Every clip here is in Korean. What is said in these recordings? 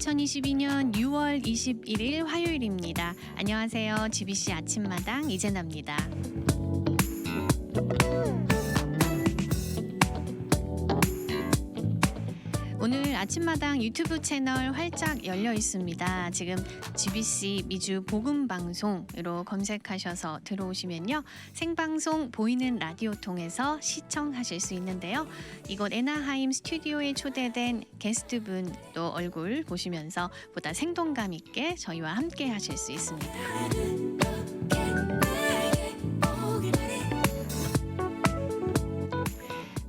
2022년 6월 21일 화요일입니다. 안녕하세요. GBC 아침마당 이재나입니다. 아침마당 유튜브 채널 활짝 열려 있습니다. 지금 GBC 미주 복음 방송으로 검색하셔서 들어오시면요. 생방송 보이는 라디오 통해서 시청하실 수 있는데요. 이곳 에나하임 스튜디오에 초대된 게스트분 또 얼굴 보시면서 보다 생동감 있게 저희와 함께 하실 수 있습니다.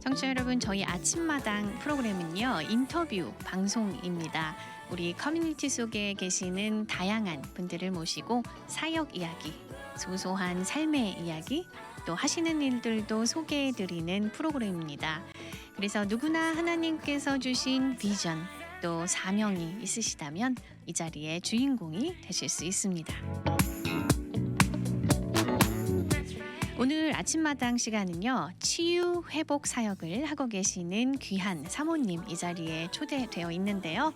청취자 여러분, 저희 아침마당 프로그램은요 인터뷰 방송입니다. 우리 커뮤니티 속에 계시는 다양한 분들을 모시고 사역 이야기, 소소한 삶의 이야기, 또 하시는 일들도 소개해드리는 프로그램입니다. 그래서 누구나 하나님께서 주신 비전 또 사명이 있으시다면 이 자리에 주인공이 되실 수 있습니다. 오늘 아침마당 시간은요 치유 회복 사역을 하고 계시는 귀한 사모님 이 자리에 초대되어 있는데요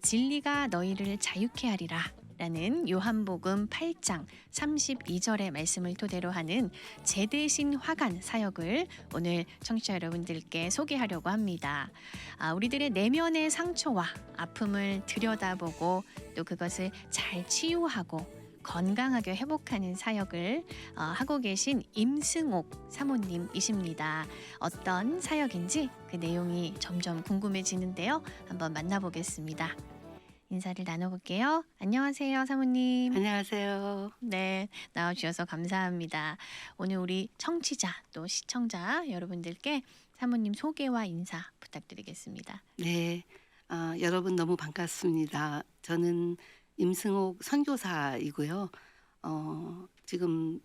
진리가 너희를 자유케 하리라 라는 요한복음 8장 32절의 말씀을 토대로 하는 제 대신 화관 사역을 오늘 청취자 여러분들께 소개하려고 합니다. 아, 우리들의 내면의 상처와 아픔을 들여다보고 또 그것을 잘 치유하고 건강하게 회복하는 사역을 어, 하고 계신 임승옥 사모님이십니다. 어떤 사역인지 그 내용이 점점 궁금해지는데요. 한번 만나보겠습니다. 인사를 나눠볼게요. 안녕하세요, 사모님. 안녕하세요. 네, 나와주셔서 감사합니다. 오늘 우리 청취자 또 시청자 여러분들께 사모님 소개와 인사 부탁드리겠습니다. 네, 아, 여러분 너무 반갑습니다. 저는 임승옥 선교사이고요. 어, 지금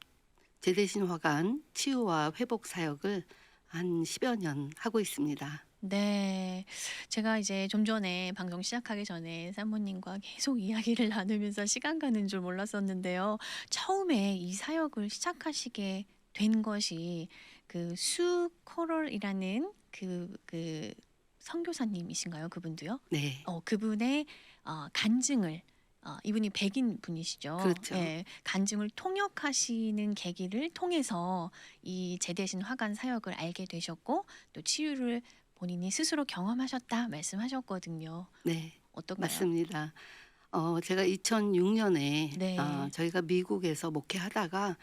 제대신 화관 치유와 회복 사역을 한 10여 년 하고 있습니다. 네, 제가 이제 좀 전에 방송 시작하기 전에 사모님과 계속 이야기를 나누면서 시간 가는 줄 몰랐었는데요. 처음에 이 사역을 시작하시게 된 것이 그 수코럴이라는 그, 그 선교사님이신가요? 그분도요? 네, 어, 그분의 어, 간증을 어, 이분이 백인 분이시죠. 그렇죠. 예, 간증을 통역하시는 계기를 통해서 이 제대신 화관 사역을 알게 되셨고 또 치유를 본인이 스스로 경험하셨다 말씀하셨거든요. 네, 어떤가요? 맞습니다. 어, 제가 2006년에 네. 어, 저희가 미국에서 목회하다가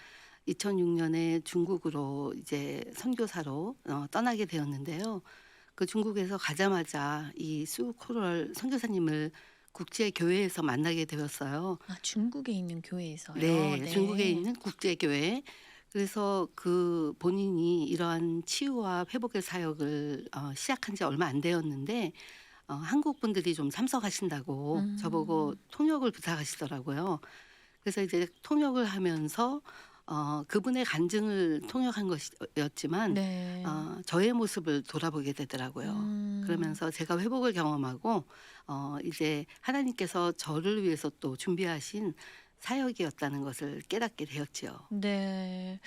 2006년에 중국으로 이제 선교사로 어, 떠나게 되었는데요. 그 중국에서 가자마자 이 수 코럴 선교사님을 국제 교회에서 만나게 되었어요. 아, 중국에 있는 교회에서요. 네, 중국에 있는 국제 교회. 그래서 그 본인이 이러한 치유와 회복의 사역을 어, 시작한 지 얼마 안 되었는데 어, 한국 분들이 좀 참석하신다고 음. 저보고 통역을 부탁하시더라고요. 그래서 이제 통역을 하면서 어, 그분의 간증을 통역한 것이었지만 네. 어, 저의 모습을 돌아보게 되더라고요. 음. 그러면서 제가 회복을 경험하고 어, 이제 하나님께서 저를 위해서 또 준비하신 사역이었다는 것을 깨닫게 되었지요. 네.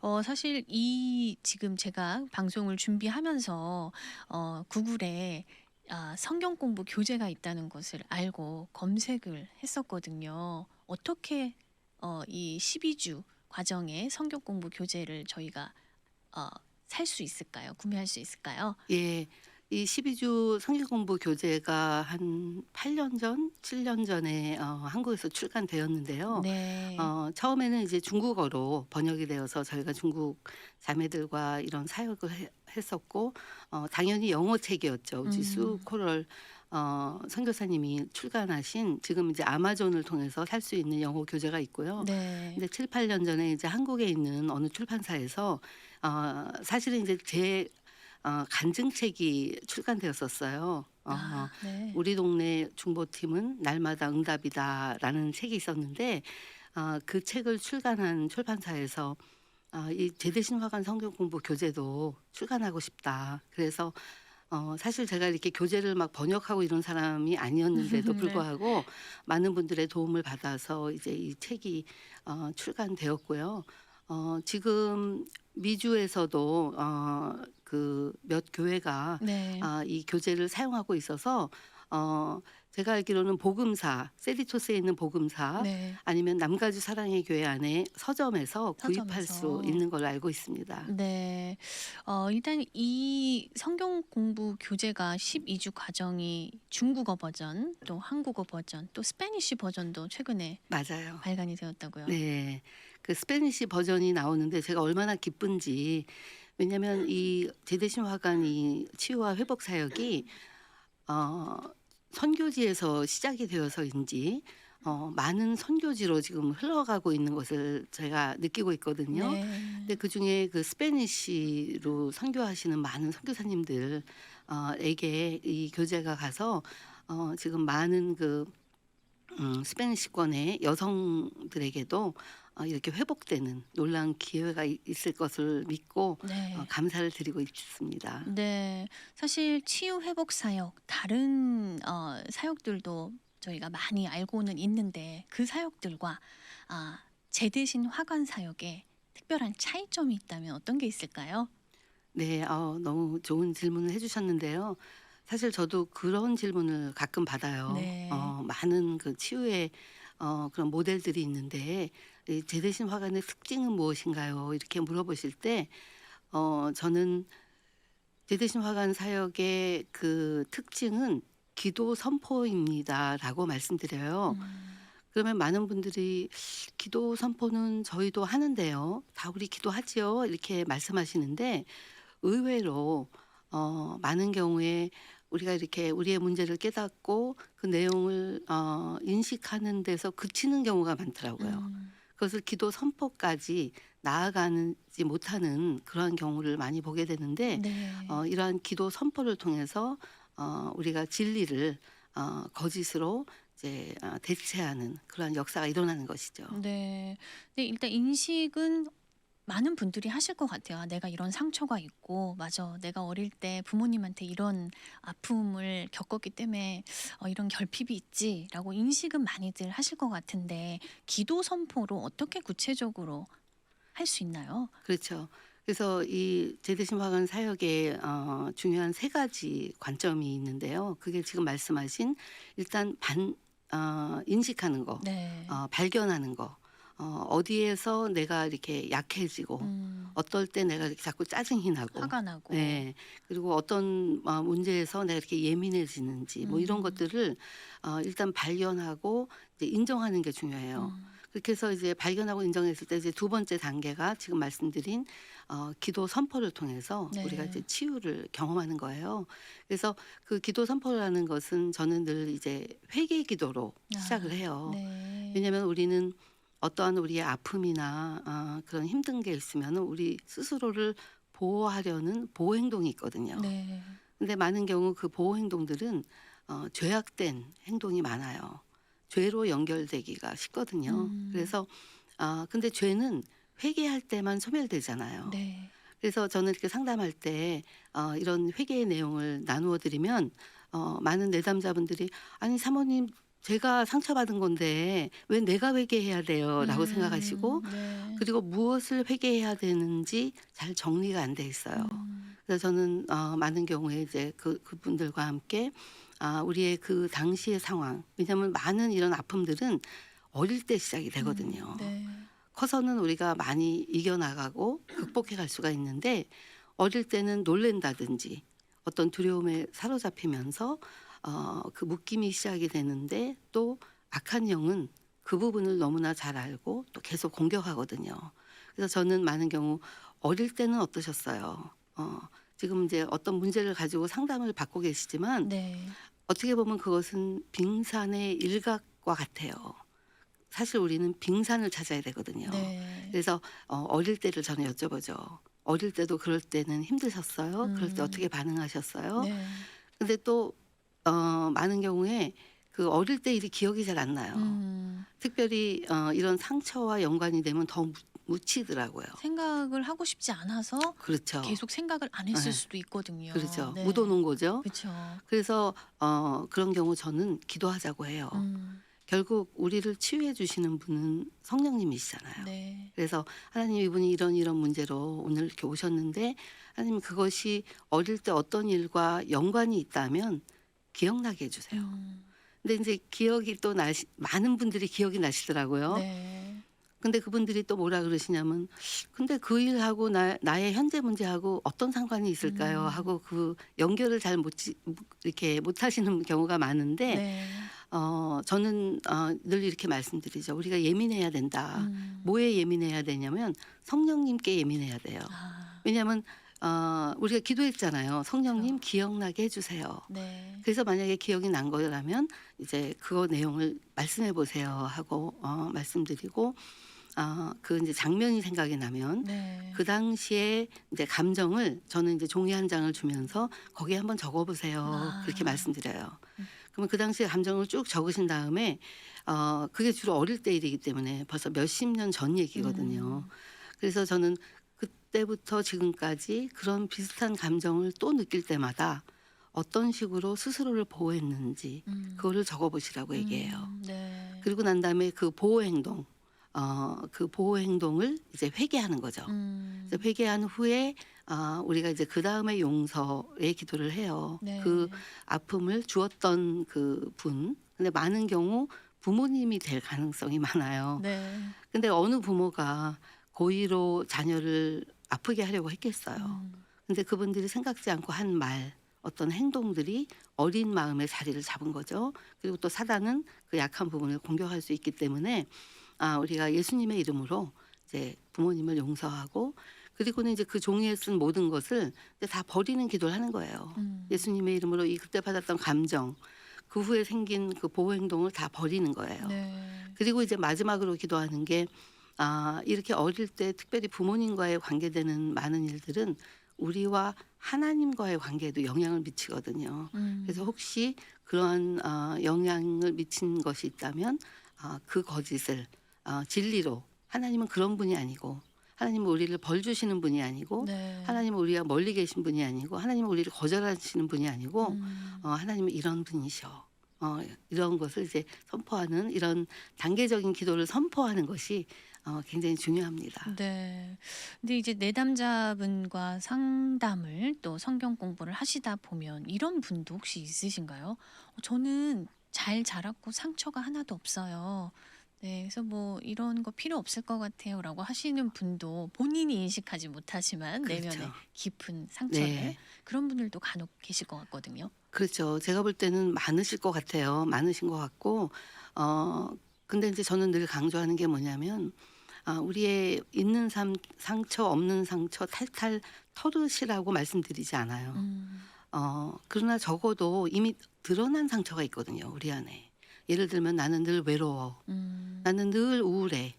어, 사실 이 지금 제가 방송을 준비하면서 어, 구글에 아, 성경 공부 교재가 있다는 것을 알고 검색을 했었거든요. 어떻게 어, 이 12주 과정의 성경 공부 교재를 저희가 어, 살 수 있을까요? 구매할 수 있을까요? 예. 이 12주 성경 공부 교재가 한 8년 전, 7년 전에 어, 한국에서 출간되었는데요. 네. 어, 처음에는 이제 중국어로 번역이 되어서 저희가 중국 자매들과 이런 사역을 해- 했었고 어, 당연히 영어 책이었죠. 음. 지수 코럴 어, 선교사님이 출간하신 지금 이제 아마존을 통해서 살 수 있는 영어 교재가 있고요. 네. 근데 7, 8년 전에 이제 한국에 있는 어느 출판사에서 어, 사실은 이제 제 어, 간증책이 출간되었었어요. 어, 아, 네. 우리 동네 중보팀은 날마다 응답이다라는 책이 있었는데 어, 그 책을 출간한 출판사에서 어, 이 제대신 화관 성경 공부 교재도 출간하고 싶다. 그래서 어, 사실 제가 이렇게 교재를 막 번역하고 이런 사람이 아니었는데도 네. 불구하고 많은 분들의 도움을 받아서 이제 이 책이 어, 출간되었고요. 어, 지금 미주에서도 어, 그 몇 교회가 네. 아, 이 교재를 사용하고 있어서 어 제가 알기로는 복음사 세리토스에 있는 복음사 네. 아니면 남가주 사랑의 교회 안에 서점에서 구입할 수 서점에서. 있는 걸로 알고 있습니다. 네. 어 일단 이 성경 공부 교재가 12주 과정이 중국어 버전, 또 한국어 버전, 또 스페니쉬 버전도 최근에 맞아요. 발간이 되었다고요. 네. 그 스페니시 버전이 나오는데 제가 얼마나 기쁜지 왜냐하면 이 제대신 화관 이 치유와 회복 사역이 어, 선교지에서 시작이 되어서인지 어, 많은 선교지로 지금 흘러가고 있는 것을 제가 느끼고 있거든요. 네. 근데 그 중에 그 스페니시로 선교하시는 많은 선교사님들 어, 에게 이 교재가 가서 어, 지금 많은 그 음, 스페니시권의 여성들에게도 어, 이렇게 회복되는 놀라운 기회가 이- 있을 것을 믿고 네. 어, 감사를 드리고 있습니다. 네, 사실 치유 회복 사역 다른 어, 사역들도 저희가 많이 알고는 있는데 그 사역들과 아, 제 대신 화관 사역에 특별한 차이점이 있다면 어떤 게 있을까요? 네, 어, 너무 좋은 질문을 해주셨는데요. 사실 저도 그런 질문을 가끔 받아요. 네. 어, 많은 그 치유의 어, 그런 모델들이 있는데 이 제대신 화관의 특징은 무엇인가요? 이렇게 물어보실 때 어, 저는 제대신 화관 사역의 그 특징은 기도 선포입니다라고 말씀드려요. 음, 그러면 많은 분들이 기도 선포는 저희도 하는데요. 다 우리 기도하지요. 이렇게 말씀하시는데 의외로 어, 많은 경우에 우리가 이렇게 우리의 문제를 깨닫고 그 내용을 어, 인식하는 데서 그치는 경우가 많더라고요. 음, 그것을 기도 선포까지 나아가지 못하는 그러한 경우를 많이 보게 되는데 네. 어, 이러한 기도 선포를 통해서 어, 우리가 진리를 어, 거짓으로 이제 어, 대체하는 그러한 역사가 일어나는 것이죠. 네. 근데 일단 인식은 많은 분들이 하실 것 같아요. 아, 내가 이런 상처가 있고, 맞아. 내가 어릴 때 부모님한테 이런 아픔을 겪었기 때문에 어, 이런 결핍이 있지라고 인식은 많이들 하실 것 같은데, 기도 선포로 어떻게 구체적으로 할 수 있나요? 그렇죠. 그래서 이 제대신 화관 사역에 어, 중요한 세 가지 관점이 있는데요. 그게 지금 말씀하신 일단 반 어, 인식하는 거, 네. 어, 발견하는 거, 어, 어디에서 내가 이렇게 약해지고 음, 어떨 때 내가 이렇게 자꾸 짜증이 나고 화가 나고. 네. 그리고 어떤 어, 문제에서 내가 이렇게 예민해지는지 뭐 이런 음. 것들을 어, 일단 발견하고 이제 인정하는 게 중요해요. 음, 그렇게 해서 이제 발견하고 인정했을 때 이제 두 번째 단계가 지금 말씀드린 어, 기도 선포를 통해서 네. 우리가 이제 치유를 경험하는 거예요. 그래서 그 기도 선포라는 것은 저는 늘 이제 회개 기도로 아, 시작을 해요. 네. 왜냐하면 우리는 어떠한 우리의 아픔이나 아, 그런 힘든 게 있으면 우리 스스로를 보호하려는 보호 행동이 있거든요. 네. 근데 많은 경우 그 보호 행동들은 어, 죄악된 행동이 많아요. 죄로 연결되기가 쉽거든요. 음. 그래서 아 근데 죄는 회개할 때만 소멸되잖아요. 네. 그래서 저는 이렇게 상담할 때 어, 이런 회개의 내용을 나누어 드리면 어, 많은 내담자분들이 아니 사모님 제가 상처받은 건데 왜 내가 회개해야 돼요?라고 음, 생각하시고 네. 그리고 무엇을 회개해야 되는지 잘 정리가 안 돼 있어요. 음, 그래서 저는 어, 많은 경우에 이제 그 그분들과 함께 아, 우리의 그 당시의 상황 왜냐하면 많은 이런 아픔들은 어릴 때 시작이 되거든요. 음, 네. 커서는 우리가 많이 이겨나가고 극복해 갈 수가 있는데 어릴 때는 놀랜다든지 어떤 두려움에 사로잡히면서 어, 그 묶임이 시작이 되는데 또 악한 영은 그 부분을 너무나 잘 알고 또 계속 공격하거든요. 그래서 저는 많은 경우 어릴 때는 어떠셨어요? 어, 지금 이제 어떤 문제를 가지고 상담을 받고 계시지만 네. 어떻게 보면 그것은 빙산의 일각과 같아요. 사실 우리는 빙산을 찾아야 되거든요. 네. 그래서 어, 어릴 때를 저는 여쭤보죠. 어릴 때도 그럴 때는 힘드셨어요? 그럴 때 음. 어떻게 반응하셨어요? 네. 근데 또 어, 많은 경우에 그 어릴 때 일이 기억이 잘 안 나요. 음, 특별히 어, 이런 상처와 연관이 되면 더 무- 묻히더라고요. 생각을 하고 싶지 않아서 그렇죠. 계속 생각을 안 했을 네. 수도 있거든요. 그렇죠. 네. 묻어놓은 거죠. 그렇죠. 그래서 어, 그런 경우 저는 기도하자고 해요. 음, 결국 우리를 치유해 주시는 분은 성령님이시잖아요. 네. 그래서 하나님 이분이 이런 이런 문제로 오늘 이렇게 오셨는데 하나님 그것이 어릴 때 어떤 일과 연관이 있다면 기억나게 해주세요. 음. 근데 이제 기억이 또 나시 많은 분들이 기억이 나시더라고요. 네. 근데 그분들이 또 뭐라 그러시냐면 근데 그 일하고 나, 나의 현재 문제하고 어떤 상관이 있을까요? 음. 하고 그 연결을 잘 못 이렇게 못 하시는 경우가 많은데 네. 어 저는 어, 늘 이렇게 말씀드리죠. 우리가 예민해야 된다. 음. 뭐에 예민해야 되냐면 성령님께 예민해야 돼요. 아, 왜냐하면 어, 우리가 기도했잖아요. 성령님 기억나게 해주세요. 네. 그래서 만약에 기억이 난 거라면 이제 그거 내용을 말씀해 보세요 하고 어, 말씀드리고 어, 그 이제 장면이 생각이 나면 네. 그 당시에 이제 감정을 저는 이제 종이 한 장을 주면서 거기에 한번 적어 보세요. 아. 그렇게 말씀드려요. 음. 그러면 그 당시에 감정을 쭉 적으신 다음에 어 그게 주로 어릴 때 일이기 때문에 벌써 몇십 년 전 얘기거든요. 음. 그래서 저는 그 때부터 지금까지 그런 비슷한 감정을 또 느낄 때마다 어떤 식으로 스스로를 보호했는지 음. 그거를 적어 보시라고 얘기해요. 음, 네. 그리고 난 다음에 그 보호 행동 어 그 보호 행동을 이제 회개하는 거죠. 음. 회개한 후에 아 우리가 이제 그 다음에 용서의 기도를 해요. 네. 그 아픔을 주었던 그 분. 근데 많은 경우 부모님이 될 가능성이 많아요. 네. 근데 어느 부모가 고의로 자녀를 아프게 하려고 했겠어요. 음. 근데 그분들이 생각지 않고 한 말, 어떤 행동들이 어린 마음의 자리를 잡은 거죠. 그리고 또 사단은 그 약한 부분을 공격할 수 있기 때문에 아, 우리가 예수님의 이름으로 이제 부모님을 용서하고 그리고는 이제 그 종이에 쓴 모든 것을 이제 다 버리는 기도를 하는 거예요. 음. 예수님의 이름으로 이 그때 받았던 감정, 그 후에 생긴 그 보호 행동을 다 버리는 거예요. 네. 그리고 이제 마지막으로 기도하는 게 아, 이렇게 어릴 때 특별히 부모님과의 관계되는 많은 일들은 우리와 하나님과의 관계에도 영향을 미치거든요. 음. 그래서 혹시 그러한 어, 영향을 미친 것이 있다면 아, 그 거짓을 어, 진리로 하나님은 그런 분이 아니고 하나님은 우리를 벌 주시는 분이 아니고 네. 하나님은 우리가 멀리 계신 분이 아니고 하나님은 우리를 거절하시는 분이 아니고 음. 어, 하나님은 이런 분이셔. 어, 이런 것을 이제 선포하는 이런 단계적인 기도를 선포하는 것이 어, 굉장히 중요합니다. 네. 근데 이제 내담자분과 상담을 또 성경 공부를 하시다 보면 이런 분도 혹시 있으신가요? 어, 저는 잘 자랐고 상처가 하나도 없어요. 네, 그래서 뭐 이런 거 필요 없을 것 같아요라고 하시는 분도 본인이 인식하지 못하지만 내면에 그렇죠. 깊은 상처를 네. 그런 분들도 간혹 계실 것 같거든요. 그렇죠. 제가 볼 때는 많으실 것 같아요. 많으신 것 같고, 어, 근데 이제 저는 늘 강조하는 게 뭐냐면, 아, 우리의 있는 삶, 상처, 없는 상처 탈탈 털으시라고 말씀드리지 않아요. 음, 어, 그러나 적어도 이미 드러난 상처가 있거든요. 우리 안에. 예를 들면 나는 늘 외로워. 음, 나는 늘 우울해.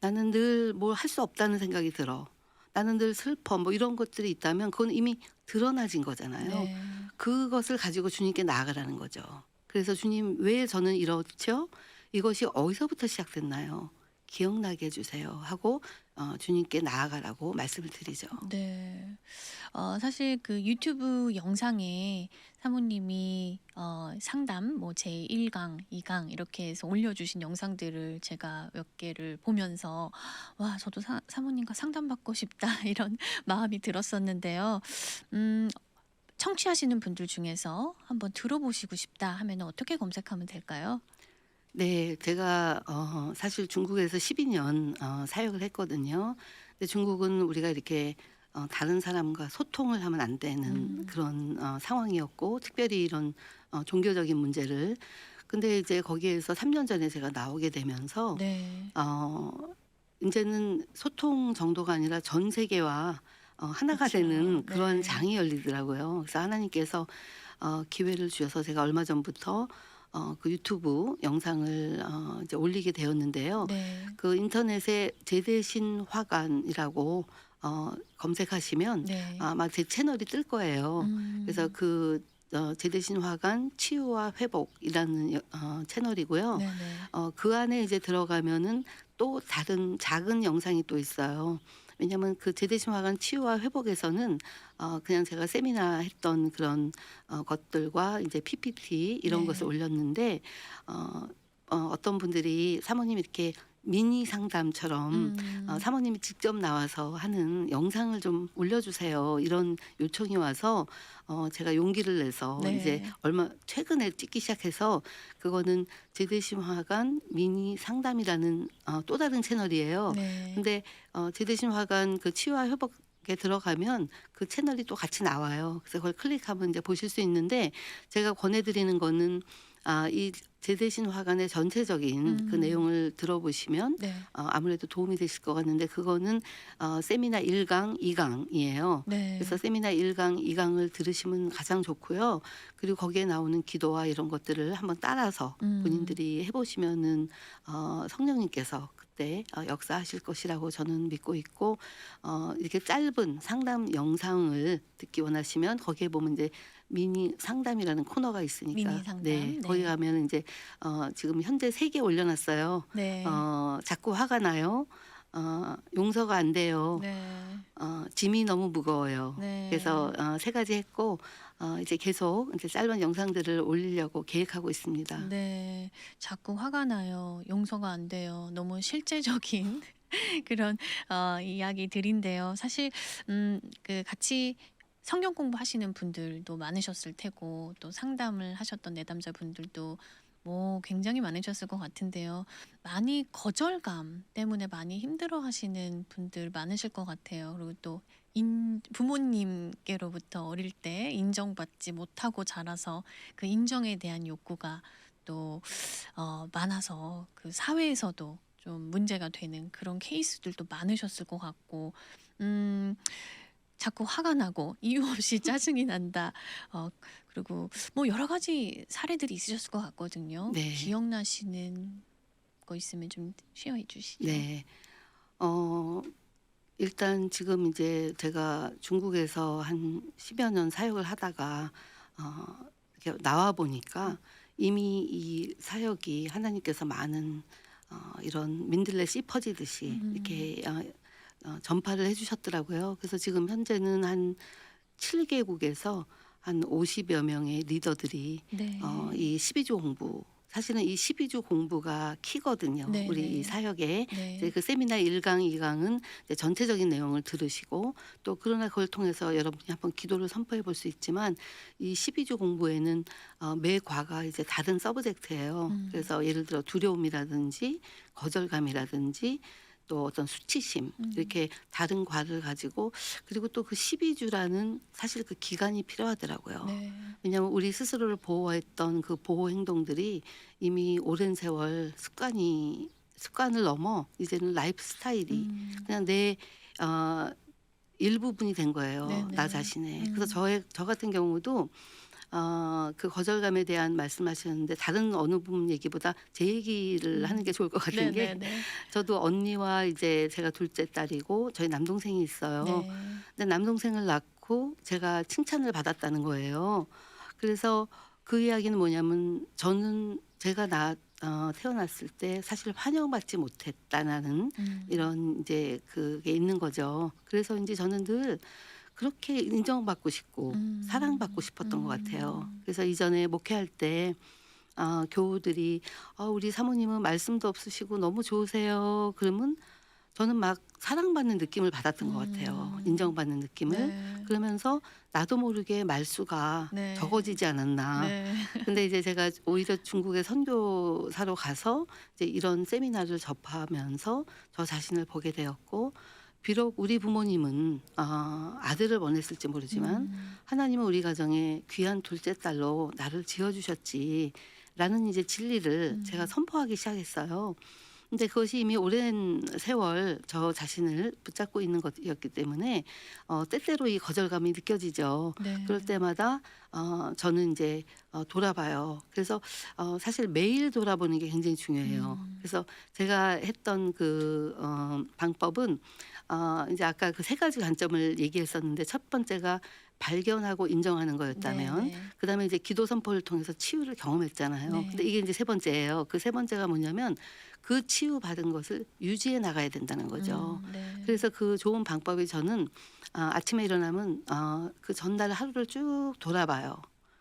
나는 늘 뭘 할 수 없다는 생각이 들어. 나는 늘 슬퍼. 뭐 이런 것들이 있다면 그건 이미 드러나진 거잖아요. 네. 그것을 가지고 주님께 나아가라는 거죠. 그래서 주님 왜 저는 이렇죠? 이것이 어디서부터 시작됐나요? 기억나게 해주세요 하고 어, 주님께 나아가라고 말씀을 드리죠. 네. 어, 사실 그 유튜브 영상에 사모님이 어, 상담 뭐 제1강, 2강 이렇게 해서 올려주신 영상들을 제가 몇 개를 보면서 와, 저도 사, 사모님과 상담받고 싶다 이런 마음이 들었었는데요. 음, 청취하시는 분들 중에서 한번 들어보시고 싶다 하면 어떻게 검색하면 될까요? 네, 제가 어, 사실 중국에서 12년 어, 사역을 했거든요. 근데 중국은 우리가 이렇게 어, 다른 사람과 소통을 하면 안 되는 음. 그런 어, 상황이었고, 특별히 이런 어, 종교적인 문제를. 근데 이제 거기에서 3년 전에 제가 나오게 되면서 네. 어, 이제는 소통 정도가 아니라 전 세계와 어, 하나가 그쵸. 되는 그런 네. 장이 열리더라고요. 그래서 하나님께서 어, 기회를 주셔서 제가 얼마 전부터 어, 그 유튜브 영상을 어, 이제 올리게 되었는데요. 네. 그 인터넷에 제대신 화관이라고 어, 검색하시면 네. 아마 제 채널이 뜰 거예요. 음, 그래서 그 어, 제대신 화관 치유와 회복이라는 여- 어, 채널이고요. 네네. 어, 그 안에 이제 들어가면은 또 다른 작은 영상이 또 있어요. 왜냐하면 그 제대신화관 치유와 회복에서는 어, 그냥 제가 세미나 했던 그런 어, 것들과 이제 PPT 이런 네. 것을 올렸는데 어, 어, 어떤 분들이 사모님 이렇게 미니 상담처럼 음. 어, 사모님이 직접 나와서 하는 영상을 좀 올려주세요. 이런 요청이 와서 어, 제가 용기를 내서 네. 이제 얼마 최근에 찍기 시작해서 그거는 제대심화관 미니 상담이라는 어, 또 다른 채널이에요. 네. 근데 어, 제대심화관 그 치유와 회복에 들어가면 그 채널이 또 같이 나와요. 그래서 그걸 클릭하면 이제 보실 수 있는데 제가 권해드리는 거는 아, 이 제대신 화관의 전체적인 그 음. 내용을 들어보시면 네. 어, 아무래도 도움이 되실 것 같는데 그거는 어, 세미나 1강, 2강이에요. 네. 그래서 세미나 1강, 2강을 들으시면 가장 좋고요. 그리고 거기에 나오는 기도와 이런 것들을 한번 따라서 음. 본인들이 해보시면은 어, 성령님께서 그때 어, 역사하실 것이라고 저는 믿고 있고 어, 이렇게 짧은 상담 영상을 듣기 원하시면 거기에 보면 이제 미니 상담이라는 코너가 있으니까 미니 상담, 네, 네. 거기 가면 이제 어, 지금 현재 세 개 올려놨어요. 네. 어, 자꾸 화가 나요. 어, 용서가 안 돼요. 네. 어, 짐이 너무 무거워요. 네. 그래서 어, 세 가지 했고 어, 이제 계속 이제 짧은 영상들을 올리려고 계획하고 있습니다. 네. 자꾸 화가 나요. 용서가 안 돼요. 너무 실제적인 그런 어, 이야기들인데요. 사실 음, 그 같이 성경 공부하시는 분들도 많으셨을 테고 또 상담을 하셨던 내담자 분들도 뭐 굉장히 많으셨을 것 같은데요. 많이 거절감 때문에 많이 힘들어 하시는 분들 많으실 것 같아요. 그리고 또 인, 부모님께로부터 어릴 때 인정받지 못하고 자라서 그 인정에 대한 욕구가 또 어, 많아서 그 사회에서도 좀 문제가 되는 그런 케이스들도 많으셨을 것 같고, 음, 자꾸 화가 나고 이유 없이 짜증이 난다. 어, 그리고 뭐 여러 가지 사례들이 있으셨을 것 같거든요. 네. 기억나시는 거 있으면 좀 쉐어해 주시죠. 네. 어, 일단 지금 이제 제가 중국에서 한 10여 년 사역을 하다가 어, 이렇게 나와 보니까 이미 이 사역이 하나님께서 많은 어, 이런 민들레 씨 퍼지듯이 음. 이렇게 어, 어, 전파를 해주셨더라고요. 그래서 지금 현재는 한 7개국에서 한 50여 명의 리더들이 네. 어, 이 12주 공부 사실은 이 12주 공부가 키거든요. 네, 우리 네. 이 사역에 네. 이제 그 세미나 1강, 2강은 이제 전체적인 내용을 들으시고 또 그러나 그걸 통해서 여러분이 한번 기도를 선포해 볼 수 있지만 이 12주 공부에는 어, 매 과가 이제 다른 서브젝트예요. 음. 그래서 예를 들어 두려움이라든지 거절감이라든지 또 어떤 수치심 음. 이렇게 다른 과를 가지고 그리고 또 그 12주라는 사실 그 기간이 필요하더라고요. 네. 왜냐하면 우리 스스로를 보호했던 그 보호 행동들이 이미 오랜 세월 습관이 습관을 넘어 이제는 라이프 스타일이 음. 그냥 내 어, 일부분이 된 거예요. 네네. 나 자신의. 음. 그래서 저의 저 같은 경우도 어, 그 거절감에 대한 말씀하셨는데 다른 어느 부분 얘기보다 제 얘기를 음. 하는 게 좋을 것 같은 게 네, 네, 네. 저도 언니와 이제 제가 둘째 딸이고 저희 남동생이 있어요. 네. 근데 남동생을 낳고 제가 칭찬을 받았다는 거예요. 그래서 그 이야기는 뭐냐면 저는 제가 나 어, 태어났을 때 사실 환영받지 못했다는 음. 이런 이제 그게 있는 거죠. 그래서 이제 저는 늘 그렇게 인정받고 싶고 음. 사랑받고 싶었던 것 같아요. 음. 그래서 이전에 목회할 때 아, 교우들이 아, 우리 사모님은 말씀도 없으시고 너무 좋으세요. 그러면 저는 막 사랑받는 느낌을 받았던 것 같아요. 음. 인정받는 느낌을. 네. 그러면서 나도 모르게 말수가 네. 적어지지 않았나. 네. 근데 이제 제가 오히려 중국에 선교사로 가서 이제 이런 세미나를 접하면서 저 자신을 보게 되었고 비록 우리 부모님은 어, 아들을 원했을지 모르지만 음. 하나님은 우리 가정에 귀한 둘째 딸로 나를 지어주셨지라는 이제 진리를 음. 제가 선포하기 시작했어요. 근데 그것이 이미 오랜 세월 저 자신을 붙잡고 있는 것이었기 때문에 어, 때때로 이 거절감이 느껴지죠. 네. 그럴 때마다 어, 저는 이제 어, 돌아봐요. 그래서 어, 사실 매일 돌아보는 게 굉장히 중요해요. 음. 그래서 제가 했던 그 어, 방법은 어, 이제 아까 그 세 가지 관점을 얘기했었는데 첫 번째가 발견하고 인정하는 거였다면 네, 네. 그다음에 이제 기도 선포를 통해서 치유를 경험했잖아요. 네. 근데 이게 이제 세 번째예요. 그 세 번째가 뭐냐면 그 치유 받은 것을 유지해 나가야 된다는 거죠. 음, 네. 그래서 그 좋은 방법이 저는 아, 아침에 일어나면 어, 그 전날 하루를 쭉 돌아봐요.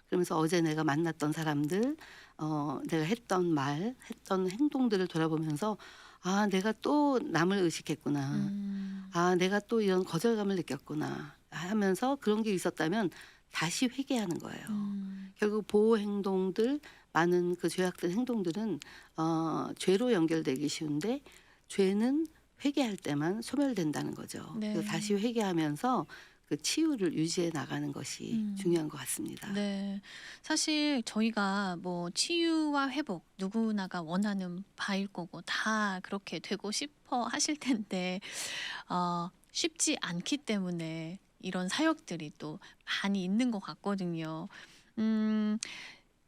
그러면서 어제 내가 만났던 사람들, 어, 내가 했던 말, 했던 행동들을 돌아보면서 아 내가 또 남을 의식했구나. 음. 아 내가 또 이런 거절감을 느꼈구나 하면서 그런 게 있었다면 다시 회개하는 거예요. 음. 결국 보호 행동들 많은 그 죄악된 행동들은 어, 죄로 연결되기 쉬운데 죄는 회개할 때만 소멸된다는 거죠. 네. 그래서 다시 회개하면서 그 치유를 유지해 나가는 것이 음. 중요한 것 같습니다. 네. 사실 저희가 뭐 치유와 회복 누구나가 원하는 바일 거고 다 그렇게 되고 싶어 하실 텐데 어, 쉽지 않기 때문에 이런 사역들이 또 많이 있는 것 같거든요. 음,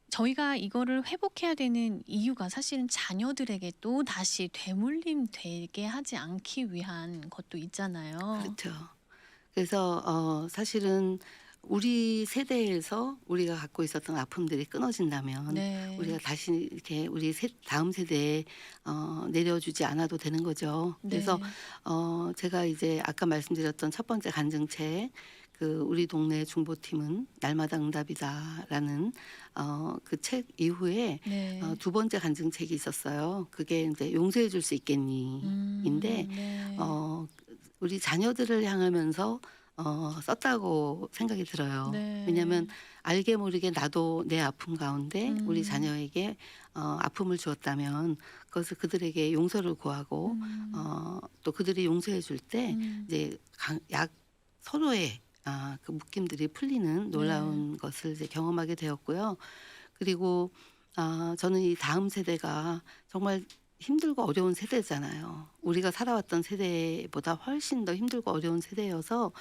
저희가 이거를 회복해야 되는 이유가 사실은 자녀들에게 또 다시 되물림 되게 하지 않기 위한 것도 있잖아요. 그렇죠. 그래서 어, 사실은 우리 세대에서 우리가 갖고 있었던 아픔들이 끊어진다면 네. 우리가 다시 이렇게 우리 세, 다음 세대에 어, 내려주지 않아도 되는 거죠. 그래서 네. 어, 제가 이제 아까 말씀드렸던 첫 번째 간증책 그 우리 동네 중보팀은 날마다 응답이다라는 어, 그 책 이후에 네. 어, 두 번째 간증책이 있었어요. 그게 이제 용서해 줄 수 있겠니? 음, 인데, 네. 어, 우리 자녀들을 향하면서 어, 썼다고 생각이 들어요. 네. 왜냐하면 알게 모르게 나도 내 아픔 가운데 음. 우리 자녀에게 어, 아픔을 주었다면 그것을 그들에게 용서를 구하고 음, 어, 또 그들이 용서해 줄때 음, 이제 강- 약 서로의 아, 그 묶임들이 풀리는 놀라운 네. 것을 이제 경험하게 되었고요. 그리고 아, 저는 이 다음 세대가 정말 힘들고 어려운 세대잖아요. 우리가 살아왔던 세대보다 훨씬 더 힘들고 어려운 세대여서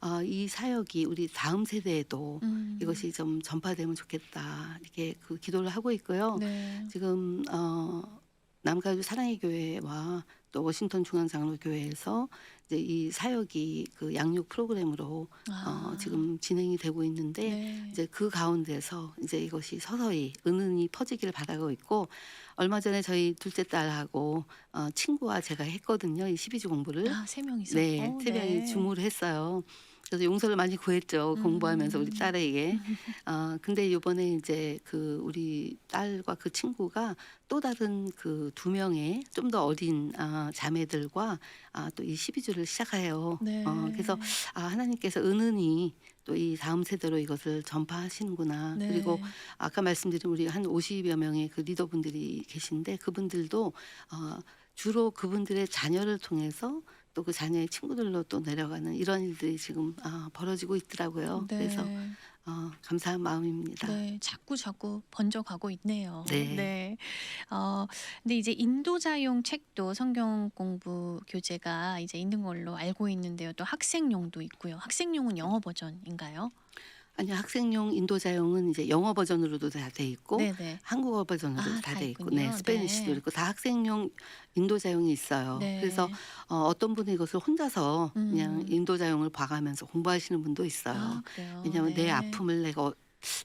아, 이 사역이 우리 다음 세대에도 음, 이것이 좀 전파되면 좋겠다 이렇게 그 기도를 하고 있고요. 네. 지금 어, 남가주 사랑의 교회와 또 워싱턴 중앙장로교회에서 이제 이 사역이 그 양육 프로그램으로 아, 어, 지금 진행이 되고 있는데 네. 이제 그 가운데서 이제 이것이 서서히 은은히 퍼지기를 바라고 있고 얼마 전에 저희 둘째 딸하고 어, 친구와 제가 했거든요 이 12주 공부를 아, 세 명이서. 네 어, 세 명이 네. 주무를 했어요. 그래서 용서를 많이 구했죠 공부하면서 우리 음. 딸에게. 어, 근데 이번에 이제 그 우리 딸과 그 친구가 또 다른 그 두 명의 좀 더 어린 아, 자매들과 아, 또 이 12주를 시작해요. 네. 어, 그래서 아, 하나님께서 은은히 또 이 다음 세대로 이것을 전파하시는구나. 네. 그리고 아까 말씀드린 우리 한 50여 명의 그 리더분들이 계신데 그분들도 어, 주로 그분들의 자녀를 통해서 또 그 자녀의 친구들로 또 내려가는 이런 일들이 지금 아, 벌어지고 있더라고요. 네. 그래서 어, 감사한 마음입니다. 네, 자꾸 자꾸 번져가고 있네요. 네. 어, 근데 이제 인도자용 책도 성경 공부 교재가 이제 있는 걸로 알고 있는데요. 또 학생용도 있고요. 학생용은 영어 버전인가요? 아니 학생용 인도자용은 이제 영어 버전으로도 다 돼 있고 네, 네. 한국어 버전으로 아, 다다돼 있고, 있군요. 네 스페니쉬도 네. 있고 다 학생용 인도자용이 있어요. 네. 그래서 어, 어떤 분은 이것을 혼자서 그냥 음. 인도자용을 봐가면서 공부하시는 분도 있어요. 아, 그래요. 왜냐하면 내 네. 아픔을 내가 어-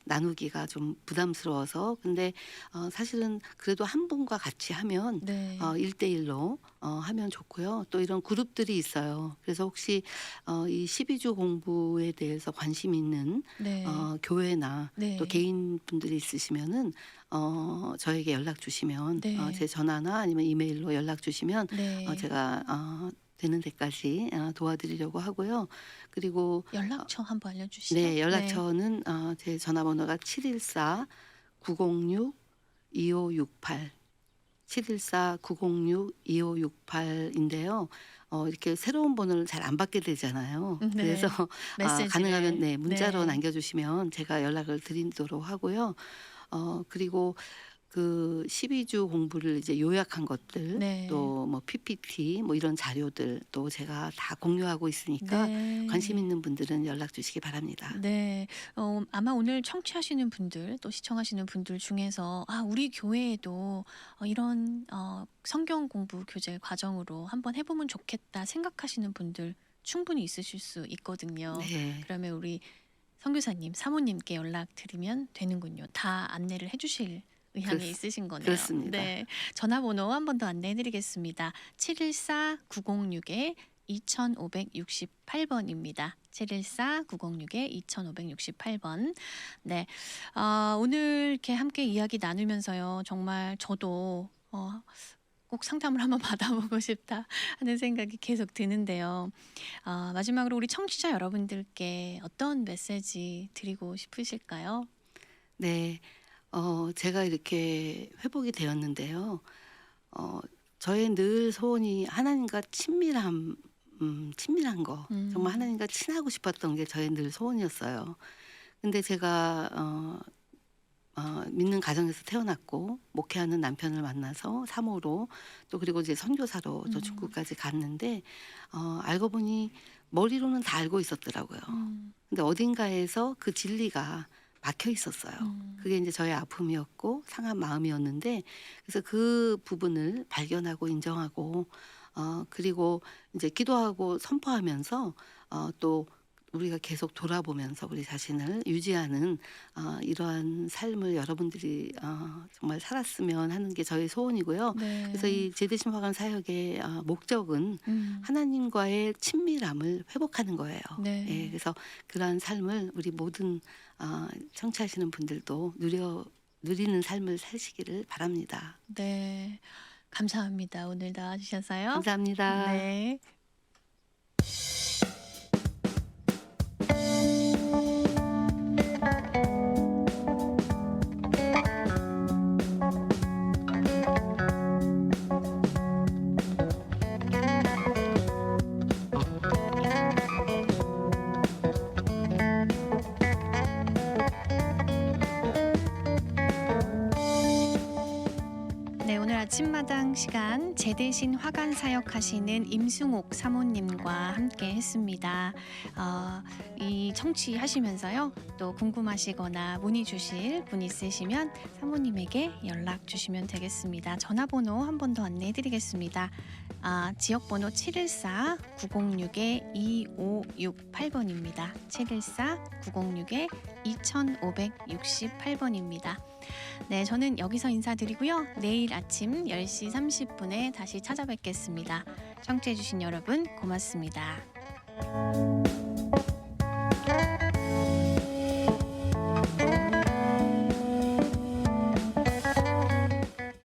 나누기가 좀 부담스러워서 근데 어, 사실은 그래도 한 분과 같이 하면 네. 어, 1대1로 어, 하면 좋고요. 또 이런 그룹들이 있어요. 그래서 혹시 어, 이 12주 공부에 대해서 관심 있는 네. 어, 교회나 네. 또 개인 분들이 있으시면은 어, 저에게 연락 주시면 네. 어, 제 전화나 아니면 이메일로 연락 주시면 네. 어, 제가 어, 되는 데까지 어, 도와드리려고 하고요. 그리고 연락처 한번 알려주시죠. 네 연락처는 어, 제 전화번호가 714 906 2568 714 906 2568인데요. 어, 이렇게 새로운 번호를 잘 안 받게 되잖아요. 네. 그래서 아, 메시지를. 가능하면 네 문자로 네. 남겨주시면 제가 연락을 드리도록 하고요. 어 그리고 그 12주 공부를 이제 요약한 것들 네. 또 뭐 PPT 뭐 이런 자료들 또 제가 다 공유하고 있으니까 네. 관심 있는 분들은 연락 주시기 바랍니다. 네, 어, 아마 오늘 청취하시는 분들 또 시청하시는 분들 중에서 아 우리 교회에도 어, 이런 어, 성경 공부 교재 과정으로 한번 해보면 좋겠다 생각하시는 분들 충분히 있으실 수 있거든요. 네. 그러면 우리 선교사님, 사모님께 연락 드리면 되는군요. 다 안내를 해주실 의향이 그렇- 있으신 거네요. 그렇습니다. 네, 전화번호 한 번 더 안내해드리겠습니다. 714-906에 2568번입니다. 714-906에 2568번. 네, 아, 오늘 이렇게 함께 이야기 나누면서요. 정말 저도 어, 꼭 상담을 한번 받아보고 싶다 하는 생각이 계속 드는데요. 어, 마지막으로 우리 청취자 여러분들께 어떤 메시지 드리고 싶으실까요? 네. 어 제가 이렇게 회복이 되었는데요. 어 저의 늘 소원이 하나님과 친밀함 음 친밀한 거. 음. 정말 하나님과 친하고 싶었던 게 저의 늘 소원이었어요. 근데 제가 어 어 믿는 가정에서 태어났고 목회하는 남편을 만나서 사모로 또 그리고 이제 선교사로 저 음. 중국까지 갔는데 어 알고 보니 머리로는 다 알고 있었더라고요. 음, 근데 어딘가에서 그 진리가 막혀 있었어요. 음. 그게 이제 저의 아픔이었고 상한 마음이었는데 그래서 그 부분을 발견하고 인정하고 어 그리고 이제 기도하고 선포하면서 어또 우리가 계속 돌아보면서 우리 자신을 유지하는 어 이러한 삶을 여러분들이 어 정말 살았으면 하는 게 저의 소원이고요. 네. 그래서 이 제대신 화관 사역의 어 목적은 음. 하나님과의 친밀함을 회복하는 거예요. 네. 예, 그래서 그러한 삶을 우리 모든 어, 청취하시는 분들도 누려 누리는 삶을 사시기를 바랍니다. 네. 감사합니다. 오늘 나와주셔서요. 감사합니다. 네. 네, 아침마당 시간 제 대신 화관 사역하시는 임승옥 사모님과 함께 했습니다. 어, 이 청취하시면서요, 또 궁금하시거나 문의 주실 분 있으시면 사모님에게 연락 주시면 되겠습니다. 전화번호 한 번 더 안내해 드리겠습니다. 아, 지역번호 714-906-2568번입니다. 714-906-2568번입니다. 네, 저는 여기서 인사드리고요. 내일 아침 10시 30분에 다시 찾아뵙겠습니다. 청취해주신 여러분 고맙습니다.